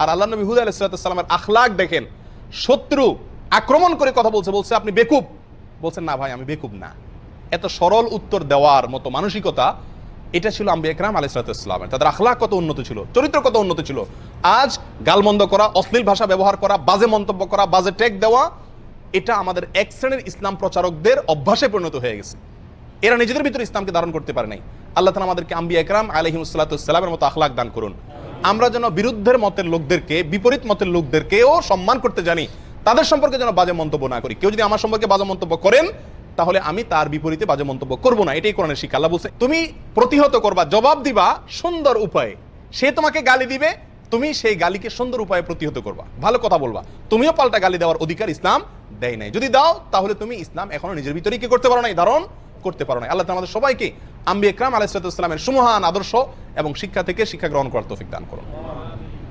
আর আল্লাহ নবী হুদ আলাইসালামের আখলাক দেখেন। শত্রু আক্রমণ করে কথা বলছে বলছে, আপনি বেকুব। বলছেন না ভাই, আমি বেকুব না। এত সরল উত্তর দেওয়ার মতো মানসিকতা, এটা ছিল আম্বি একরাম আলাইসালামের তাদের আখলাক কত উন্নত ছিল, চরিত্র কত উন্নত ছিল। আজ গালমন্দ করা, অশ্লীল ভাষা ব্যবহার করা, বাজে মন্তব্য করা, বাজে টেক দেওয়া, এটা আমাদের এক শ্রেণির ইসলাম প্রচারকদের অভ্যাসে পরিণত হয়ে গেছে। এরা নিজেদের ভিতরে ইসলামকে ধারণ করতে পারে নাই। আল্লাহ তালা আমাদেরকে আম্বি একরাম আলহিমসাল্লামের মতো আখলাক দান করুন। আমরা যেন বিরুদ্ধের মতের লোকদেরকে, বিপরীত মতের লোকদেরকেও সম্মান করতে জানি, তাদের সম্পর্কে যেন বাজে মন্তব্য না করি। কেউ যদি আমার সম্পর্কে বাজে মন্তব্য করেন, তাহলে আমি তার বিপরীতে বাজে মন্তব্য করব না। এটাই কোরআনের শিক্ষা। আল্লাহ বলছে, তুমি প্রতিহত করবা, জবাব দিবা সুন্দর উপায়ে। সে তোমাকে গালি দিবে, তুমি সেই গালিকে সুন্দর উপায়ে প্রতিহত করবা। ভালো কথা বলবা। তুমিও পাল্টা গালি দেওয়ার অধিকার ইসলাম দেয় নাই। যদি দাও, তাহলে তুমি ইসলাম এখনও নিজের ভিতরে কি করতে পারো নাই? ধারণ করতে পারো নাই। আল্লাহ আমাদের সবাইকে আম্বি একরাম আলাইসালামের সুমহান আদর্শ এবং শিক্ষা থেকে শিক্ষা গ্রহণ করার তৌফিক দান করুন।